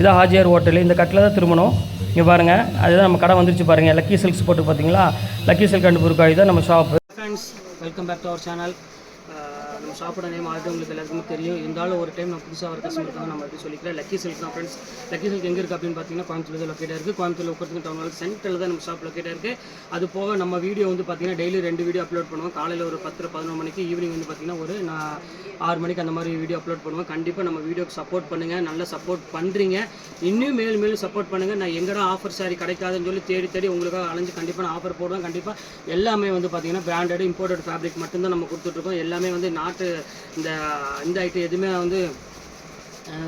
இதான் ஹாஜியார் ஹோட்டல். இந்த கட்டில் தான் திரும்பணும். இங்கே பாருங்கள் அதுதான் நம்ம கடை வந்துருச்சு பாருங்கள் லக்கி சில்க்ஸ் போட்டு பார்த்தீங்களா? லக்கி சில்க் அண்ட் புருக்காய் தான் நம்ம shop. Friends welcome back to our channel நம்ம ஷாப்போட நேம் ஆல்ரெடி உங்களுக்கு எல்லாருக்குமே தெரியும். இருந்தாலும் ஒரு டைம் நான் புதுசாக வர கஸ்டமருக்காக நம்ம எப்படி சொல்லிக்கிறேன். லக்கி சில்க் தான் ஃப்ரெண்ட்ஸ் லக்கி சில்க் எங்கே இருக்குது அப்படின்னு பார்த்தீங்கன்னா கோயம்புத்தூர் லொக்கேட்டாக இருக்குது கோயம்புத்தூர் உட்காந்து டவுன் ஹால் சென்டரில் தான் நம்ம ஷாப் லொக்கேட்டாக இருக்குது அது போக நம்ம வீடியோ வந்து பார்த்தீங்கன்னா டெய்லி ரெண்டு வீடியோ அப்லோட் பண்ணுவோம். காலையில் ஒரு பத்து பதினொரு மணிக்கு ஈவினிங் வந்து பார்த்தீங்கன்னா ஒரு நான் ஆறு மணிக்கு அந்த மாதிரி வீடியோ அப்லோட் பண்ணுவேன் கண்டிப்பாக நம்ம வீடியோக்கு சப்போர்ட் பண்ணுங்கள் நல்லா சப்போர்ட் பண்ணுறீங்க இன்னும் மேலும் மேலும் சப்போர்ட் பண்ணுங்கள் நான் எங்கடா ஆஃபர் சாரி கிடைக்காதுன்னு சொல்லி தேடி தேடி உங்களுக்காக அலைஞ்சு கண்டிப்பாக நான் ஆஃபர் போடுவேன். கண்டிப்பாக எல்லாமே வந்து பார்த்தீங்கன்னா பிராண்டட் இம்போர்ட்டட் ஃபேப்ரிக் மட்டும்தான் நம்ம கொடுத்துட்ருக்கோம் எல்லாமே வந்து மாட்டு இந்த இந்த ஐட்டம் எதுவுமே வந்து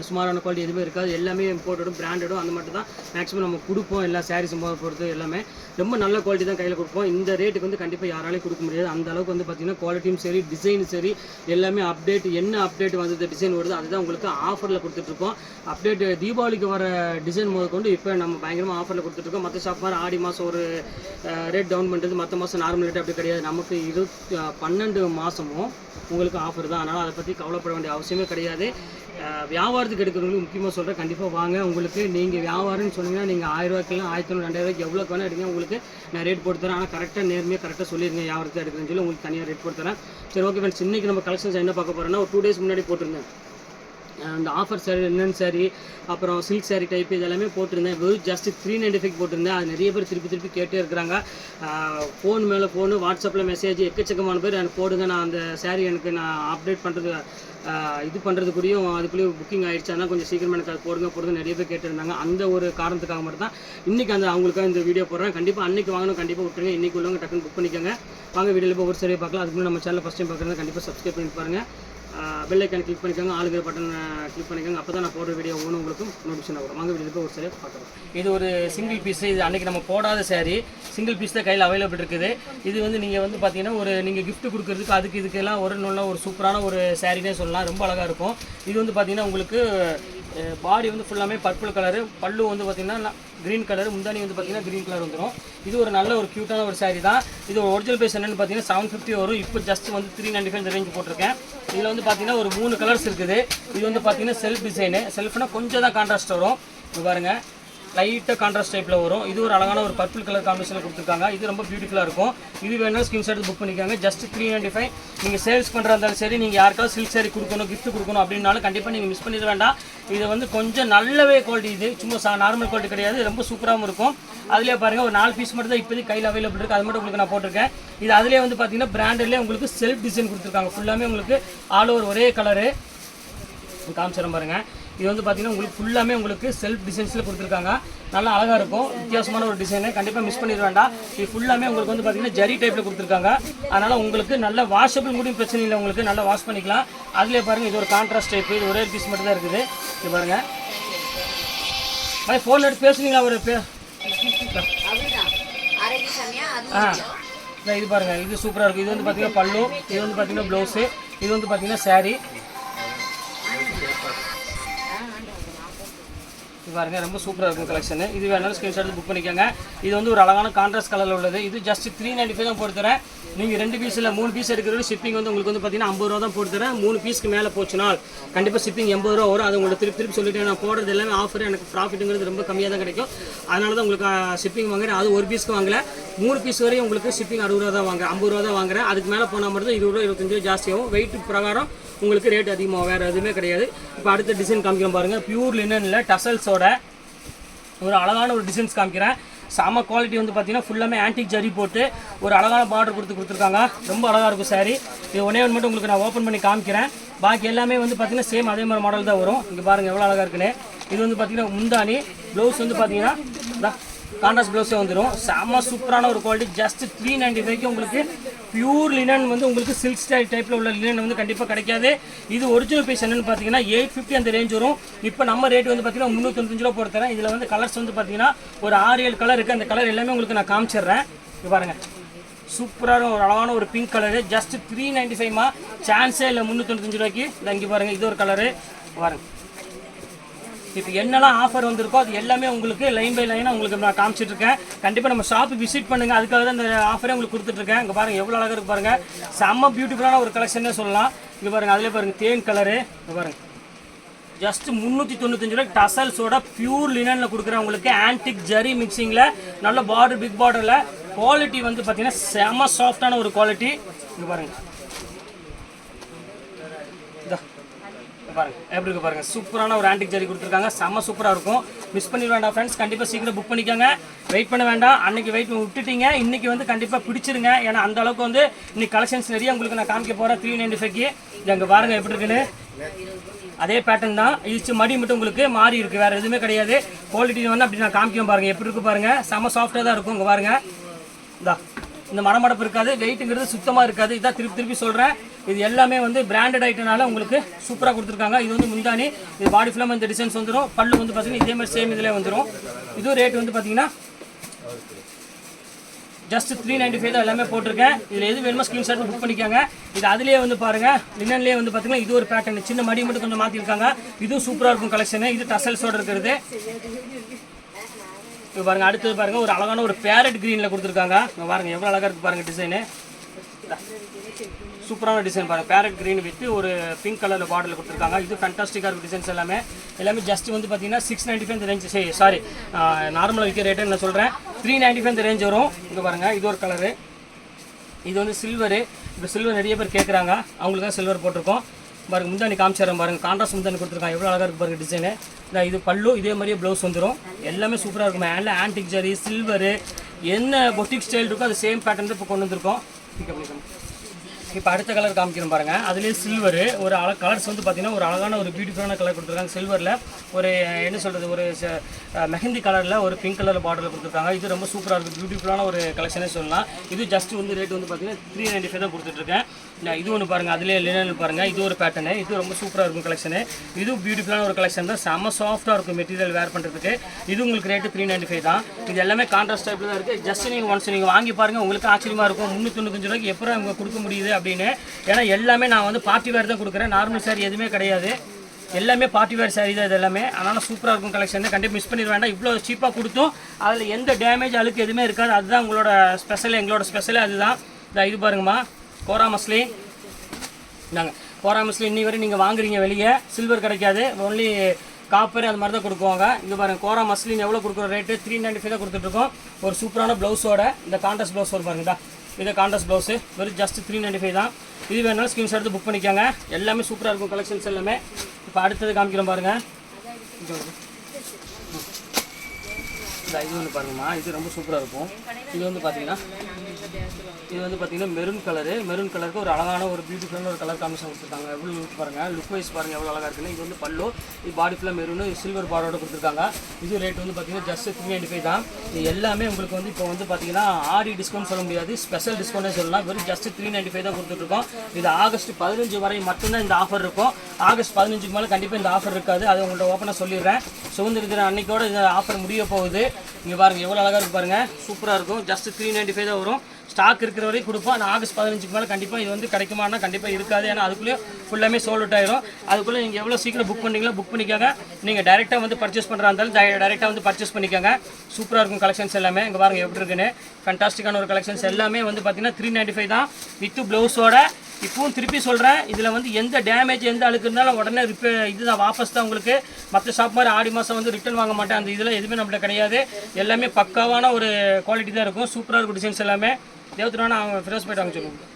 சுமாரான குவாலிட்டி எதுவுமே இருக்காது. எல்லாமே இம்போர்ட்டடும் பிராண்டடும் அந்த மட்டும் தான். மேக்ஸிமம் நம்ம கொடுப்போம். எல்லா சாரீஸ் பொறுத்து எல்லாமே. ரொம்ப நல்ல குவாலிட்டி தான் கையில் கொடுப்போம். இந்த ரேட்டுக்கு வந்து கண்டிப்பாக யாராலையும் கொடுக்க முடியாது. அந்த அளவுக்கு வந்து பார்த்தீங்கன்னா குவாலிட்டியும் சரி டிசைனும் சரி எல்லாமே அப்டேட் என்ன அப்டேட் வந்து டிசைன் வருது அதுதான் உங்களுக்கு ஆஃபரில் கொடுத்துட்ருக்கோம் அப்டேட் தீபாவளிக்கு வர டிசைன் முதற்கொண்டு இப்போ நம்ம பயங்கரமாக ஆஃபரில் கொடுத்துட்ருக்கோம் மற்ற ஷாப் மாதிரி ஆடி மாதம் ஒரு ரேட் டவுன் பண்ணுறது மற்ற மாதம் நார்மல் ரேட் அப்படி கிடையாது. நமக்கு இரு பன்னெண்டு மாதமும் உங்களுக்கு ஆஃபர் தான். அதனால் அதை பற்றி கவலைப்பட வேண்டிய அவசியமே கிடையாது. வியாபாரத்துக்கு எடுக்கிறவங்களுக்கு முக்கியமாக சொல்கிறேன் கண்டிப்பாக வாங்க. உங்களுக்கு நீங்கள் வியாபாரம்னு சொன்னீங்கன்னா நீங்கள் ஆயிரரூவாய்க்கெல்லாம் ஆயிரத்தி தொண்ணூறு ரெண்டாயிரூவாய்க்கு எவ்வளோ வேணால் எடுங்க. உங்களுக்கு நான் ரேட் போட்டு தரேன். ஆனால் கரெக்டாக நேர்மையாக கரெக்டாக சொல்லிடுங்க வியாபாரத்தை எடுக்கிறேன்னு சொல்லி உங்களுக்கு தனியாக ரேட் போட்டு தரேன். சரி ஓகே ஃப்ரெண்ட்ஸ் இன்றைக்கி நம்ம கலெக்ஷன்ஸ் என்ன பார்க்க போகிறோன்னா ஒரு டூ டேஸ் முன்னாடி போட்டிருந்தேன். அந்த ஆஃபர் சாரி என்னென்னு சாரி அப்புறம் சில்க் சாரி டைப் இது எல்லாமே போட்டிருந்தேன். வெறும் ஜஸ்ட் த்ரீ நைன்டி ஃபைவ் போட்டிருந்தேன். அது நிறைய பேர் திருப்பி திருப்பி கேட்டே இருக்கிறாங்க. ஃபோன் மேலே ஃபோனு வாட்ஸ்அப்பில் மெசேஜ் எக்கச்சக்கமான பேர் எனக்கு போடுங்க. நான் அந்த சாரி எனக்கு நான் அப்டேட் பண்ணுறது இது பண்ணுறதுக்குரியும் அதுக்குள்ளேயும் புக்கிங் ஆயிடுச்சு. கொஞ்சம் சீக்கிரமாக எனக்கு அது போடுங்க போடுங்க நிறைய பேர் கேட்டிருந்தாங்க. அந்த ஒரு காரணத்துக்காக மட்டும் தான் இன்றைக்கி அந்த அவங்களுக்காக இந்த வீடியோ போடுறேன். கண்டிப்பாக அன்றைக்கி வாங்கணும் கண்டிப்பாக விட்டுருங்க. இன்றைக்கி உள்ளவங்க டக்குன்னு புக் பண்ணிக்கோங்க. வாங்க வீடியோவில் போய் ஒரு சரியாக பார்க்கலாம். அதுக்கு முன்னாடி நம்ம சேனல் ஃபஸ்ட் டைம் பார்க்குறது கண்டிப்பாக சப்ஸ்கிரைப் பண்ணி பாருங்கள் பெல்லைக்கான கிளிக் பண்ணிக்கோங்க. ஆளுங்கிற பட்டன் கிளிக் பண்ணிக்கோங்க. அப்போ தான் நான் போடுற வீடியோ ஒன்று உங்களுக்கு நோட்டிஃபிகேஷன் வரும். வாங்க வீடியோ போய் ஒரு சரியாக பார்க்குறோம் இது ஒரு சிங்கிள் பீஸ் இது அன்றைக்கி நம்ம போடாத சாரீ சிங்கிள் பீஸ் தான் கையில் அவைலபிள் இருக்குது. இது வந்து நீங்கள் வந்து பார்த்தீங்கன்னா ஒரு நீங்கள் கிஃப்ட் கொடுக்குறதுக்கு அதுக்கு இதுக்கெல்லாம் ஒரு நல்ல ஒரு சூப்பரான ஒரு சாரீனே சொல்லலாம். ரொம்ப அழகாக இருக்கும். இது வந்து பார்த்தீங்கன்னா உங்களுக்கு பாடி வந்து ஃபுல்லாமே பர்பிள் கலரு பல்லு வந்து பார்த்தீங்கன்னா க்ரீன் கலர் முந்தானி வந்து பார்த்தீங்கன்னா க்ரீன் கலர் வந்துடும் இது ஒரு நல்ல ஒரு க்யூட்டான ஒரு சாரீ தான். இது ஒரு ஒரிஜினல் பேஸ் என்னென்னு பார்த்தீங்கன்னா செவன் ஃபிஃப்டி வரும். இப்போ ஜஸ்ட் வந்து த்ரீ நைன்டி ஃபைவ் ரேஞ்ச் போட்டிருக்கேன். இதில் வந்து பார்த்தீங்கன்னா ஒரு மூணு கலர்ஸ் இருக்குது. இது வந்து பார்த்தீங்கன்னா செல்ஃப் டிசைனு செல்ஃப்னால் கொஞ்சம் தான் கான்ட்ராஸ்ட் வரும். இது பாருங்கள் லைட்டாக கான்ட்ராஸ்ட் டைப்பில் வரும். இது ஒரு அழகான ஒரு பர்பிள் கலர் காம்பினேஷனில் கொடுத்துருக்காங்க. இது ரொம்ப பியூட்டிஃபுல்லாக இருக்கும். இது வேணால் ஸ்கிரீன் எடுத்து புக் பண்ணிக்காங்க. ஜஸ்ட் த்ரீ நைன்டி ஃபைவ் நீங்கள் சேல்ஸ் பண்ணுறதா இருந்தாலும் சரி நீங்கள் யாருக்காவது சில்க் சாரி கொடுக்கணும் கிஃப்ட் கொடுக்கணும் அப்படின்னாலும் கண்டிப்பாக நீங்கள் மிஸ் பண்ணிட வேண்டாம். இது வந்து கொஞ்சம் நல்லவே குவாலிட்டி இது. சும்மா சா நார்மல் குவாலிட்டி கிடையாது. ரொம்ப சூப்பராகவும் இருக்கும். அதிலே பாருங்கள் ஒரு நாலு பீஸ் மட்டும் தான் இப்போதைக்கு கையில் அவைலபிள் இருக்குது அது மட்டும் உங்களுக்கு நான் போட்டிருக்கேன். இது அதிலே வந்து பார்த்தீங்கன்னா பிராண்டட்லேயே உங்களுக்கு செல்ஃப் டிசைன் கொடுத்துருக்காங்க. ஃபுல்லாமே உங்களுக்கு ஆல் ஓவர் ஒரே கலரு காமிச்சிடும் பாருங்கள் இது வந்து பார்த்தீங்கன்னா உங்களுக்கு ஃபுல்லாமே உங்களுக்கு செல்ஃப் டிசைன்ஸில் கொடுத்துருக்காங்க. நல்லா அழகாக இருக்கும். வித்தியாசமான ஒரு டிசைனு கண்டிப்பாக மிஸ் பண்ணிட வேண்டாம் இது ஃபுல்லாமே உங்களுக்கு வந்து பார்த்தீங்கன்னா ஜரி டைப்பில் கொடுத்துருக்காங்க. அதனால் உங்களுக்கு நல்ல வாஷபிள் கூட பிரச்சனை இல்லை. உங்களுக்கு நல்லா வாஷ் பண்ணிக்கலாம். அதிலே பாருங்கள் இது ஒரு கான்ட்ராஸ்ட் டைப் இது ஒரே பீஸ் மட்டும் தான் இருக்குது. இது பாருங்கள் மாதிரி ஃபோன் எடுத்து பேசுனீங்களா ஒரு பே ஆ. இல்லை இது பாருங்கள் இது சூப்பராக இருக்குது இது வந்து பார்த்தீங்கன்னா பல்லு. இது வந்து பார்த்தீங்கன்னா ப்ளவுஸு இது வந்து பார்த்தீங்கன்னா சாரீ பாருங்க ரொம்ப சூப்பராக இருக்கும் கலெக்ஷன் இது வேணாலும் ஸ்க்ரீன்ஷாட் புக் பண்ணிக்கோங்க. இது வந்து ஒரு அழகான கான்ட்ராஸ்ட் கலரில் உள்ளது. இது ஜஸ்ட் த்ரீ நைன்டி ஃபைவ் தான் போட்டு தரேன் நீங்கள் ரெண்டு பீஸ் இல்லை மூணு பீஸ் எடுக்கிறது ஷிப்பிங் வந்து உங்களுக்கு வந்து பார்த்தீங்கன்னா ஐம்பது ரூபா தான் போட்டு தரேன் மூணு பீஸ்க்கு மேலே போச்சுனால் கண்டிப்பாக ஷிப்பிங் எண்பது ரூபா வரும். அது உங்களுக்கு திருப்பி திருப்பி சொல்லிட்டு நான் போடுறது எல்லாமே ஆஃபர் எனக்கு ப்ராஃபிட்டுங்கிறது ரொம்ப கம்மியாக தான் கிடைக்கும். அதனால தான் உங்களுக்கு ஷிப்பிங் வாங்குறேன். அது ஒரு பீஸ்க்கு வாங்கல. மூணு பீஸ் வரையும் உங்களுக்கு ஷிப்பிங் அறுபது ரூபா தான் வாங்க ஐம்பது ரூபா தான் வாங்குறேன். அதுக்கு மேலே போனால் மட்டும் தான் இருபது ரூபா இருபத்தஞ்சு ரூபா ஜாஸ்தியாகும் வெயிட் பிரகாரம் உங்களுக்கு ரேட் அதிகமாக வேறு எதுவுமே கிடையாது. இப்போ அடுத்த டிசைன் காமிக்கிறோம் பாருங்கள் பியூர் லினனில் டசல்ஸோட ஒரு அழகான ஒரு டிசைன்ஸ் காமிக்கிறேன். செம குவாலிட்டி வந்து பார்த்தீங்கன்னா ஃபுல்லாமே ஆன்டிக் ஜரி போட்டு ஒரு அழகான பார்டர் கொடுத்து கொடுத்துருக்காங்க. ரொம்ப அழகாக இருக்கும் சாரி இது ஒன்றே ஒன்று மட்டும் உங்களுக்கு நான் ஓப்பன் பண்ணி காமிக்கிறேன். பாக்கி எல்லாமே வந்து பார்த்தீங்கன்னா சேம் அதே மாதிரி மாடல் தான் வரும். இங்கே பாருங்கள் எவ்வளோ அழகாக இருக்குன்னு. இது வந்து பார்த்தீங்கன்னா முந்தானி ப்ளவுஸ் வந்து பார்த்தீங்கன்னா கான்ட்ராஸ்ட் ப்ளவுஸே வந்துடும் செம்ம சூப்பரான ஒரு குவாலிட்டி ஜஸ்ட் த்ரீ நைன்டி ஃபைவ்க்கு உங்களுக்கு பியூர் லினன் வந்து உங்களுக்கு சில்க் ஸ்டைல் டைப்பில் உள்ள லினன் வந்து கண்டிப்பாக கிடைக்காது. இது ஒரிஜினல் பீஸ் என்னென்னு பார்த்தீங்கன்னா எயிட் ஃபிஃப்டி அந்த ரேஞ்ச் வரும். இப்போ நம்ம ரேட் வந்து பார்த்தீங்கன்னா முந்நூற்றஞ்சு ரூபா போட்டு தரேன். இதில் வந்து கலர்ஸ் வந்து பார்த்தீங்கன்னா ஒரு ஆறு ஏழு கலர் இருக்குது அந்த கலர் எல்லாமே உங்களுக்கு நான் காமிச்சிடுறேன். பாருங்கள் சூப்பரான ஒரு அழகான ஒரு pink colour just three ninety ஃபைவ்மா சான்ஸே இல்லை முந்நூற்றஞ்சு ரூபாய்க்கு இந்த இங்கே பாருங்கள் இது ஒரு கலரு பாருங்கள் இப்போ என்னெல்லாம் ஆஃபர் வந்திருக்கோ அது எல்லாமே உங்களுக்கு லைன் பை லைனாக உங்களுக்கு நான் காமிச்சிட்டு இருக்கேன். கண்டிப்பாக நம்ம ஷாப்பு விசிட் பண்ணுங்கள் அதுக்காக தான் இந்த ஆஃபரே உங்களுக்கு கொடுத்துட்ருக்கேன் இங்கே பாருங்கள் எவ்வளோ அழகாக இருக்கு பாருங்கள் செம்ம பியூட்டிஃபுல்லான ஒரு கலெக்ஷனே சொல்லலாம். இங்கே பாருங்கள் அதிலே பாருங்கள் தேன் கலரு இங்கே பாருங்கள் ஜஸ்ட் முந்நூற்றி தொண்ணூத்தஞ்சு ரூபாய் டசல்ஸோட பியூர் லினனில் கொடுக்குறேன் உங்களுக்கு. ஆன்டிக் ஜரி மிக்சிங்கில் நல்ல பார்டர் பிக் பார்டரில் குவாலிட்டி வந்து பார்த்தீங்கன்னா செம சாஃப்டான ஒரு குவாலிட்டி இங்கே பாருங்கள் இதோ இங்க பாருங்க. எப்படி இருக்கு பாருங்க? சூப்பரான ஒரு ஆன்டிக் ஜரி கொடுத்துருக்காங்க. செம்ம சூப்பராக இருக்கும். மிஸ் பண்ணிட வேண்டாம் ஃப்ரெண்ட்ஸ் கண்டிப்பாக சீக்கிரம் புக் பண்ணிக்கோங்க. வெயிட் பண்ண வேண்டாம். அன்னைக்கு வெயிட் விட்டுட்டீங்க. இன்னைக்கு வந்து கண்டிப்பாக பிடிச்சிருங்க. ஏன்னா அந்த அளவுக்கு வந்து இன்னைக்கு கலெக்ஷன்ஸ் நிறைய உங்களுக்கு நான் காமிக்க போகிறேன் த்ரீ நைன்டி ஃபைவ்க்கு இது அங்கே பாருங்க எப்படி இருக்குன்னு. அதே பேட்டர்ன் தான். இது மடி மட்டும் உங்களுக்கு மாறி இருக்கு. வேறு எதுவுமே கிடையாது. குவாலிட்டி வந்து அப்படி நான் காமிக்க பாருங்க. எப்படி இருக்கு பாருங்க? செம்ம சாஃப்டாக தான் இருக்கும். இங்கே பாருங்க. இந்தா. இந்த மனமடப்பு இருக்காது வெயிட்டுங்கிறது சுத்தமாக இருக்காது. இதான் திருப்பி திருப்பி சொல்கிறேன் இது எல்லாமே வந்து பிராண்டட் ஐட்டனால உங்களுக்கு சூப்பராக கொடுத்துருக்காங்க. இது வந்து முந்தானி இது பாடி ஃபிலம் இந்த டிசைன்ஸ் வந்துடும் பல்லு வந்து பார்த்தீங்கன்னா இதே மாதிரி சேம் இதில் வந்துடும் இதுவும் ரேட் வந்து பார்த்தீங்கன்னா ஜஸ்ட் த்ரீ நைன்டி ஃபைவ் தான் எல்லாமே போட்டிருக்கேன். இதில் எது வேணுமோ ஸ்க்ரீன்ஷாட் புக் பண்ணிக்காங்க. இது அதுலேயே வந்து பாருங்கள் லினன்லேயே வந்து பார்த்தீங்கன்னா இது ஒரு பேட்டர்ன் சின்ன மடி மட்டும் கொஞ்சம் மாற்றிருக்காங்க இதுவும் சூப்பராக இருக்கும் கலெக்ஷனு இது டசல்ஸோட இருக்கிறது. இப்போ பாருங்க அடுத்தது பாருங்க ஒரு அழகான ஒரு பேரட் க்ரீனில் கொடுத்துருக்காங்க. இங்கே பாருங்க எவ்வளோ அழகாக இருக்குது பாருங்க டிசைனு சூப்பரான டிசைன் பாருங்க. பேரட் கிரீன் வித்து ஒரு பிங்க் கலரில் பாட்டில் கொடுத்துருக்காங்க. இது ஃபேண்டாஸ்டிக்காக இருக்கும் டிசைன்ஸ் எல்லாமே. எல்லாமே ஜஸ்ட் வந்து பார்த்தீங்கன்னா சிக்ஸ் நைன்டி ஃபைவ் ரேஞ்ச் சரி சாரி நார்மலாக விற்கிற ரேட்டு நான் சொல்கிறேன் த்ரீ நைன்டி ஃபைவ் ரேஞ்ச் வரும். இங்கே பாருங்க இது ஒரு கலரு இது வந்து சில்வரு இப்போ சில்வர் நிறைய பேர் கேட்குறாங்க அவங்களுக்கு தான் சில்வர் போட்டிருக்கோம். பாருங்க முந்தானி காமிச்சிடறேன் பாருங்க கான்ட்ராஸ்ட் முந்தானி கொடுத்துருக்காங்க. எவ்வளோ அழகாக இருக்கு பாருங்க டிசைனு இந்த இது பல்லு இதே மாதிரியே ப்ளவுஸ் வந்துடும் எல்லாமே சூப்பராக இருக்கும். மேலே ஆன்டிக் ஜரி சில்வரு என்ன பொட்டிக் ஸ்டைல் இருக்கோ அது சேம் பேட்டர்ன் இப்போ கொண்டு வந்திருக்கோம். இப்போ அடுத்த கலர் காமிக்கிறோம் பாருங்க. அதுலேயே சில்வரு ஒரு அழ கலர்ஸ் வந்து பார்த்தீங்கன்னா ஒரு அழகான ஒரு பியூட்டிஃபுல்லான கலர் கொடுத்துருக்காங்க. சில்வரில் ஒரு என்ன சொல்கிறது ஒரு ச- மெஹந்தி கலரில் ஒரு பிங்க் கலர் பார்டரில் கொடுத்துருக்காங்க. இது ரொம்ப சூப்பராக இருக்குது பியூட்டிஃபுல்லான ஒரு கலெக்ஷனே சொல்லலாம். இது ஜஸ்ட் வந்து ரேட் வந்து பார்த்தீங்கன்னா த்ரீ நைன்டி ஃபைவ் தான் கொடுத்துட்ருக்கேன் இது ஒன்று பாருங்கள் அதுலேயே லினன் பாருங்கள் இது ஒரு பேட்டர்னு இது ரொம்ப சூப்பராக இருக்கும் கலெக்ஷனு இது பியூட்டிஃபுல்லான ஒரு கலெக்ஷன் தான். செம்ம சாஃப்ட்டாக இருக்கும் மெட்டீரியல் வேர் பண்ணுறதுக்கு இது உங்களுக்கு ரேட்டு த்ரீ நைன்டி ஃபைவ் தான். இது எல்லாமே கான்ட்ராஸ்ட் டைப்பில் தான் இருக்குது ஜஸ்ட் நீங்கள் ஒன்ஸ் நீங்கள் வாங்கி பாருங்கள் உங்களுக்கு ஆச்சரியமாக இருக்கும். முந்நூற்றி தொண்ணூத்தஞ்சு ரூபாய்க்கு எப்போ அவங்க கொடுக்க முடியுது அப்படின்னு. ஏன்னா எல்லாமே நான் வந்து பார்ட்டி வேர் தான் கொடுக்குறேன். நார்மல் சாரி எதுவுமே கிடையாது. எல்லாமே பார்ட்டி வேர் சாரி தான் இது எல்லாமே. அதனால் சூப்பராக இருக்கும் கலெக்ஷன் கண்டிப்பாக மிஸ் பண்ணிட வேண்டாம். இவ்வளோ சீப்பாக கொடுத்தும். அதில் எந்த டேமேஜ் அழுக்கு எதுவுமே இருக்காது. அதுதான் உங்களோட ஸ்பெஷல் எங்களோட ஸ்பெஷலே அதுதான். இந்த இது பாருங்கம்மா. கோரா மஸ்லி. இந்தாங்க. கோரா மஸ்லி இன்னி வரை நீங்கள் வாங்குறீங்க வெளியே. சில்வர் கிடைக்காது. ஒன்லி காப்பர் அது மாதிரி தான் கொடுக்குவாங்க. இங்கே பாருங்க கோரா மஸ்லின் எவ்வளோ கொடுக்குற ரேட்டு த்ரீ நைன்ட்டி ஃபைவ் தான் கொடுத்துட்ருக்கோம் ஒரு சூப்பரான ப்ளவுஸோட இந்த கான்ட்ராஸ்ட் ப்ளவுஸ் ஒரு பாருங்கடா இது கான்ட்ராஸ்ட் ப்ளவுஸு வெறும் ஜஸ்ட் த்ரீ நைன்ட்டி ஃபைவ் தான். இது வேணாலும் ஸ்க்ரீன்ஷாட் எடுத்து புக் பண்ணிக்கோங்க. எல்லாமே சூப்பராக இருக்கும் கலெக்ஷன்ஸ் எல்லாமே. இப்போ அடுத்தது காமிக்கிறோம் பாருங்கள் இந்த இது வந்து பாருங்கம்மா இது ரொம்ப சூப்பராக இருக்கும். இது வந்து பார்த்தீங்கன்னா இது வந்து பார்த்தீங்கன்னா மெரூன் கலரு மெரூன் கலருக்கு ஒரு அழகான ஒரு பியூட்டிஃபுல்லான ஒரு கலர் காம்பினேஷன் கொடுத்துருக்காங்க. எவ்வளோ லுக் பாருங்கள் லுக் வைஸ் பாருங்கள் எவ்வளோ அழகாக இருக்குன்னு. இது வந்து பல்லு இது பாடி ஃபுல்லாக மெரூனு சில்வர் பாடோட கொடுத்துருக்காங்க. இது ரேட் வந்து பார்த்தீங்கன்னா ஜஸ்ட் த்ரீ நைன்டி ஃபைவ் தான். இது எல்லாமே உங்களுக்கு வந்து இப்போ வந்து பார்த்தீங்கன்னா ஆடி டிஸ்கவுண்ட் சொல்ல முடியாது ஸ்பெஷல் டிஸ்கவுண்ட்டே சொல்லலாம். வெறும் ஜஸ்ட் த்ரீ நைன்டி ஃபைவ் தான் கொடுத்துட்ருக்கோம் இது ஆகஸ்ட் பதினஞ்சு வரை மட்டும்தான் இந்த ஆஃபர் இருக்கும். ஆகஸ்ட் பதினஞ்சுக்கு மேலே கண்டிப்பாக இந்த ஆஃபர் இருக்காது. அது உங்கள்கிட்ட ஓப்பனாக சொல்லிடுறேன். சுதந்திர தினம் அன்னைக்கோட இந்த ஆஃபர் முடிய போகுது. இங்கே பாருங்கள் எவ்வளோ அழகாக இருக்கு பாருங்கள் சூப்பராக இருக்கும். ஜஸ்ட் த்ரீ நைன்டி ஃபைவ் தான் வரும். ஸ்டாக் இருக்கிற வரைக்கும் கொடுப்போம். ஆனால் ஆகஸ்ட் பதினஞ்சுக்கு மேலே கண்டிப்பாக இது வந்து கிடைக்குமானா கண்டிப்பாக இருக்காது. ஏன்னா அதுக்குள்ளேயே ஃபுல்லாமே சோல்ட் அவுட் ஆயிரும். அதுக்குள்ளே நீங்கள் எவ்வளோ சீக்கிரம் புக் பண்ணீங்களோ புக் பண்ணிக்கோங்க. நீங்கள் டேரெக்டாக வந்து பர்ச்சேஸ் பண்ணுறா இருந்தாலும் டேரெக்டாக வந்து பர்ச்சேஸ் பண்ணிக்கோங்க. சூப்பராக இருக்கும் கலெக்ஷன்ஸ் எல்லாமே. இங்கே பாருங்க எப்படி இருக்குன்னு. ஃபண்டாஸ்டிக்கான ஒரு கலெக்ஷன்ஸ் எல்லாமே வந்து பார்த்தீங்கன்னா த்ரீ நைன்ட்டி ஃபைவ் தான் வித் ப்ளவுஸோட இப்பவும் திருப்பி சொல்கிறேன் இதில் வந்து எந்த டேமேஜ் எந்த அழுக்கு இருந்தாலும் உடனே ரிப்பே இதுதான் வாபஸ் தான் உங்களுக்கு. மற்ற ஷாப் மாதிரி ஆடி மாதம் வந்து ரிட்டர்ன் வாங்க மாட்டேன். அந்த இதில் எதுவுமே நம்மள்ட்ட கிடையாது. எல்லாமே பக்காவான ஒரு குவாலிட்டி தான் இருக்கும். சூப்பராக இருக்கும் டிசைன்ஸ் எல்லாமே. தேவத்துனா அவங்க ஃபிரோஸ் போய்ட்டு வாங்க சொல்லுங்க.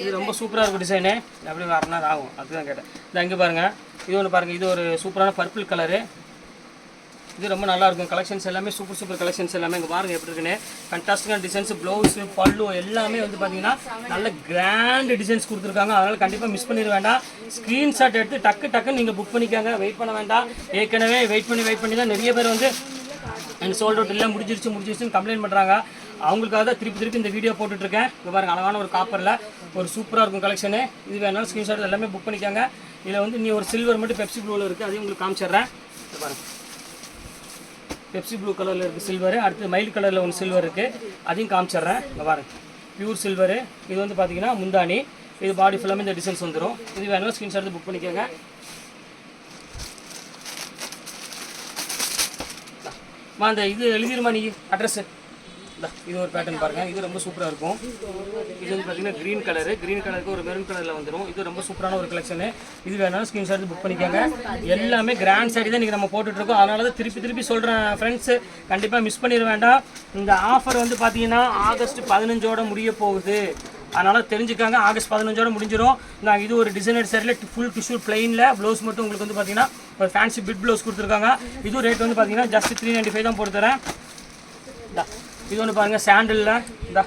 இது ரொம்ப சூப்பராக இருக்கும் டிசைனு அப்படி அரை நேரம் ஆகும். அதுதான் கேட்டேன். இந்த இங்கே பாருங்கள் இது ஒன்று பாருங்கள் இது ஒரு சூப்பரான பர்பிள் கலரு இது ரொம்ப நல்லா இருக்கும் கலெக்ஷன்ஸ் எல்லாமே சூப்பர் சூப்பர் கலெக்ஷன்ஸ் எல்லாமே இங்கே பாருங்க எப்படி இருக்குன்னு. ஃபண்டாஸ்டிக்கான டிசைன்ஸ் ப்ளவுஸ் பல்லு எல்லாமே வந்து பார்த்தீங்கன்னா நல்ல கிராண்ட் டிசைன்ஸ் கொடுத்துருக்காங்க. அதனால் கண்டிப்பாக மிஸ் பண்ணிட வேண்டாம். ஸ்க்ரீன்ஷாட் எடுத்து டக்கு டக்குன்னு நீங்கள் புக் பண்ணிக்காங்க. வெயிட் பண்ண வேண்டாம். ஏற்கனவே வெயிட் பண்ணி வெயிட் பண்ணி தான் நிறைய பேர் வந்து எனக்கு சோல்ட் அவுட் இல்லை முடிஞ்சிருச்சு முடிஞ்சிருச்சுன்னு கம்ப்ளைண்ட் பண்ணுறாங்க அவங்களுக்காக தான் திருப்பி திருப்பி இந்த வீடியோ போட்டுட்ருக்கேன். இப்போ பாருங்க அழகான ஒரு காப்பரில் ஒரு சூப்பராக இருக்கும் கலெக்ஷனு இது வேணாலும் ஸ்க்ரீன்ஷாட் எல்லாமே புக் பண்ணிக்காங்க. இதில் வந்து நீ ஒரு சில்வர் மட்டும் பெப்சி ப்ளூவில் இருக்குது அதையும் உங்களுக்கு காமிச்சிடுறேன். பாருங்கள் பாருங்க. பெப்சி ப்ளூ கலரில் இருக்குது சில்வரு அடுத்து மயில் கலரில் ஒன்று சில்வர் இருக்குது அதையும் காமிச்சிடுறேன். இங்கே பாருங்க. பியூர் சில்வரு இது வந்து பார்த்தீங்கன்னா முந்தானி இது பாடி ஃபுல்லாமே இந்த டிசைன்ஸ் வந்துடும் இது வேணாலும் ஸ்க்ரீன்ஷாட் புக் பண்ணிக்கோங்க. மா அந்த இது எழுதிருமா நீ? அட்ரஸ்ஸு இது ஒரு பேட்டர்ன் பாருங்க. இது ரொம்ப சூப்பராக இருக்கும். இது வந்து பார்த்தீங்கன்னா க்ரீன் கலரு க்ரீன் கலருக்கு ஒரு மெரூன் கலரில் வந்துடும் இது ரொம்ப சூப்பரான ஒரு கலெக்ஷனு இது வேணாலும் ஸ்க்ரீன்ஷாட் புக் பண்ணிக்கோங்க. எல்லாமே கிராண்ட் சாரி தான் இன்றைக்கி நம்ம போட்டுட்ருக்கோம். அதனால தான் திருப்பி திருப்பி சொல்கிறேன் ஃப்ரெண்ட்ஸு கண்டிப்பாக மிஸ் பண்ணிட வேண்டாம். இந்த ஆஃபர் வந்து பார்த்தீங்கன்னா ஆகஸ்ட் பதினஞ்சோட முடிய போகுது. அதனால் தெரிஞ்சுக்காங்க. ஆகஸ்ட் பதினஞ்சோட முடிஞ்சிடும் நான் இது ஒரு டிசைனர் சரியில் ஃபுல் டிஷ்யூ பிளெயினில் ப்ளவுஸ் மட்டும் உங்களுக்கு வந்து பார்த்தீங்கன்னா ஒரு ஃபேன்சி பிட் ப்ளவுஸ் கொடுத்துருக்காங்க. இது ரேட் வந்து பார்த்தீங்கன்னா ஜஸ்ட் த்ரீ நைன்ட்டி ஃபைவ் தான் போட்டு தரேன் இது ஒன்று பாருங்கள் சாண்டலில் இந்த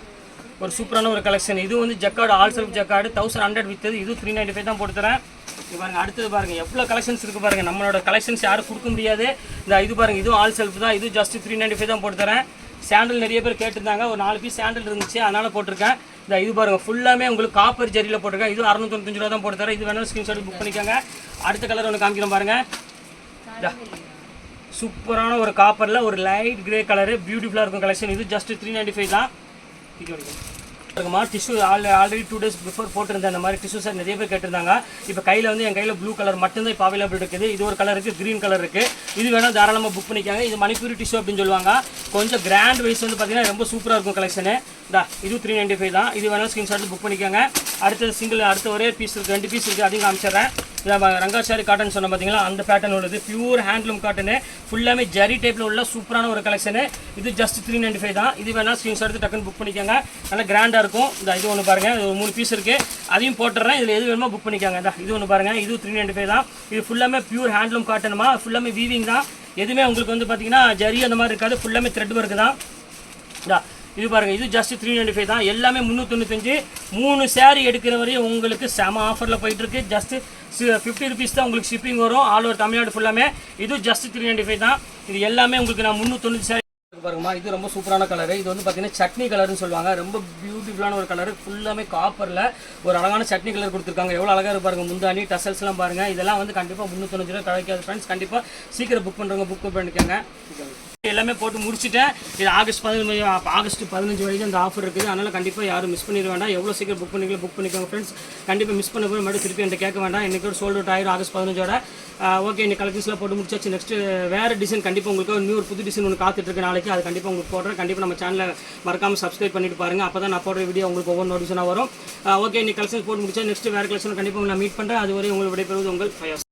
ஒரு சூப்பரான ஒரு கலெக்ஷன் இது வந்து jacquard all self jacquard thousand hundred வித்தது இது த்ரீ நைன்ட்டி ஃபைவ் தான் போட்டு தரேன் இது பாருங்கள் அடுத்தது பாருங்கள் எவ்வளோ கலெக்ஷன்ஸ் இருக்குது பாருங்கள் நம்மளோட கலெக்ஷன்ஸ் யாரும் கொடுக்க முடியாது. இந்த இது பாருங்கள் இதுவும் ஆல் செல்ஃப் தான். இது ஜஸ்ட் த்ரீ நைன்ட்டி ஃபைவ் தான் போட்டு தரேன் சாண்டல் நிறைய பேர் கேட்டிருந்தாங்க. ஒரு நாலு பீஸ் சாண்டல் இருந்துச்சு அதனால் போட்டிருக்கேன். இந்த இது பாருங்கள் ஃபுல்லாமே உங்களுக்கு காப்பர் ஜரியில் போட்டிருக்கேன். இது அறுநூத்தொண்ணூத்தஞ்சு ரூபா தான் போட்டு தரேன் இது வேணாலும் ஸ்க்ரீன்ஷாட் புக் பண்ணிக்கோங்க. அடுத்த கலர் ஒன்று காமிக்கிறோம் பாருங்கள் இதா. சூப்பரான ஒரு காப்பரில் ஒரு லைட் கிரே கலரு பியூட்டிஃபுல்லாக இருக்கும் கலெக்ஷன் இது ஜஸ்ட் த்ரீ நைன்ட்டி ஃபைவ் தான் இருக்குமா tissue all already two days before போட்டிருந்தேன் அந்த மாதிரி டிஷ்யூ சார் நிறைய பேர் கேட்டிருந்தாங்க. இப்போ கையில் வந்து என் கையில் ப்ளூ கலர் மட்டும்தான் இப்போ அவைலபிள் இருக்குது. இது ஒரு கலர் இருக்குது க்ரீன் கலர் இருக்குது இது வேணால் தாராளமாக புக் பண்ணிக்காங்க. இது மணிப்பூரி டிஷ்யூ அப்படின்னு சொல்லுவாங்க. கொஞ்சம் கிராண்ட் வைஸ் வந்து பார்த்தீங்கன்னா ரொம்ப சூப்பராக இருக்கும் கலெக்ஷனு தா இது த்ரீ நைன்ட்டி ஃபைவ் தான். இது வேணால் ஸ்கிரீன்ஷாட் புக் பண்ணிக்கோங்க. அடுத்தது சிங்கிள் அடுத்த ஒரே பீஸ் இருக்குது ரெண்டு பீஸ் இருக்குது அதையும் காமிச்சிடுறேன். ரங்காச்சாரி காட்டன் சொன்ன பார்த்தீங்களா அந்த பேட்டர்ன் உள்ளது. பியூர் ஹேண்ட்லூம் காட்டனு ஃபுல்லாமே ஜரி டைப்பில் உள்ள சூப்பரான ஒரு கலெக்ஷனு இது ஜஸ்ட் த்ரீ நைன்டி ஃபைவ் தான். இது வேணால் ஸ்க்ரீன்ஷாட் எடுத்து டக்குன்னு புக் பண்ணிக்கோங்க. நல்லா கிராண்டாக இருக்கும். இந்த இது ஒன்று பாருங்கள் இது ஒரு மூணு பீஸ் இருக்குது அதையும் போட்டுறேன். இதில் எது வேணுமோ புக் பண்ணிக்கோங்க. இந்த இது ஒன்று பாருங்கள் இது த்ரீ நைன்டி ஃபைவ் தான். இது ஃபுல்லாமே பியூர் ஹேண்ட்லூம் காட்டனுமா ஃபுல்லாமே வீவிங் தான். எதுவுமே உங்களுக்கு வந்து பார்த்தீங்கன்னா ஜரி அந்த மாதிரி இருக்காது. ஃபுல்லாமே த்ரெட் ஒர்க்கு தான். இந்தா இது பாருங்கள் இது ஜஸ்ட் த்ரீ நைன்டி ஃபைவ் தான். எல்லாமே முந்நூற்றொண்ணூத்தஞ்சு மூணு சேரீ எடுக்கிற வரையும் உங்களுக்கு செம ஆஃபரில் போயிட்டுருக்கு. ஜஸ்ட்டு ஜஸ்ட் ஃபிஃப்டி ருபீஸ் தான் உங்களுக்கு ஷிப்பிங் வரும். ஆல் ஓவர் தமிழ்நாடு ஃபுல்லாமே இது ஜஸ்ட் த்ரீ நைன்டி ஃபைவ் தான். இது எல்லாமே உங்களுக்கு நான் முந்நூற்றொன்னு சேரீ பாருங்கம்மா. இது ரொம்ப சூப்பரான கலர் இது வந்து பார்த்தீங்கன்னா சட்னி கலர்னு சொல்லுவாங்க. ரொம்ப பியூட்டிஃபுல்லான ஒரு கலர் ஃபுல்லாமே காப்பரில் ஒரு அழகான சட்னி கலர் கொடுத்துருக்காங்க. எவ்வளோ அழகாக இருப்பாருங்க முந்தாணி டசல்ஸ்லாம் பாருங்க. இதெல்லாம் வந்து கண்டிப்பாக முந்நூற்றஞ்சு ரூபா கிடைக்காது ஃப்ரெண்ட்ஸ் கண்டிப்பாக சீக்கிரம் புக் பண்ணுறவங்க புக் பண்ணிக்கோங்க. எல்லாமே போட்டு முடிச்சுட்டேன். இது ஆகஸ்ட் பதினஞ்சு ஆகஸ்ட் பதினஞ்சு வரைக்கும் இந்த ஆஃபர் இருக்குது. அதனால் கண்டிப்பாக யாரும் மிஸ் பண்ணிட வேண்டாம். எவ்வளோ சீக்கிரம் புக் பண்ணிக்கலாம் புக் பண்ணிக்கோங்க ஃப்ரெண்ட்ஸ் கண்டிப்பாக மிஸ் பண்ண போய் மறுபடியும் திருப்பி என்கிட்ட கேட்க வேண்டாம். இன்றைக்கி சோல்ட் சோல்டு ஆயிரும் ஆகஸ்ட் பதினஞ்சோட. ஓகே இந்த கலெக்ஷன்ஸ்லாம் போட்டு முடிச்சாச்சு. நெக்ஸ்ட் வேறு டிசைன் கண்டிப்பாக உங்களுக்கு ஒரு நியூ ஒரு புது டிசைன் ஒன்று காத்துட்டு நாளைக்கு. அது கண்டிப்பாக உங்களுக்கு போடுறேன். கண்டிப்பாக நம்ம சேனலை மறக்காமல் சப்ஸ்கிரைப் பண்ணிட்டு பாருங்க. அப்போ தான் நான் போடுற வீடியோ உங்களுக்கு ஒவ்வொரு நோட்டிஷனாக வரும். ஓகே இன்னைக்கு கலெக்ஷன்ஸ் போட்டு முடிச்சா நெக்ஸ்ட் வேறு கலெக்ஷன் கண்டிப்பாக நான் மீட் பண்ணுறேன் அதுவரை உங்களுக்கு விடைபெறுவது உங்கள் ஃபயர்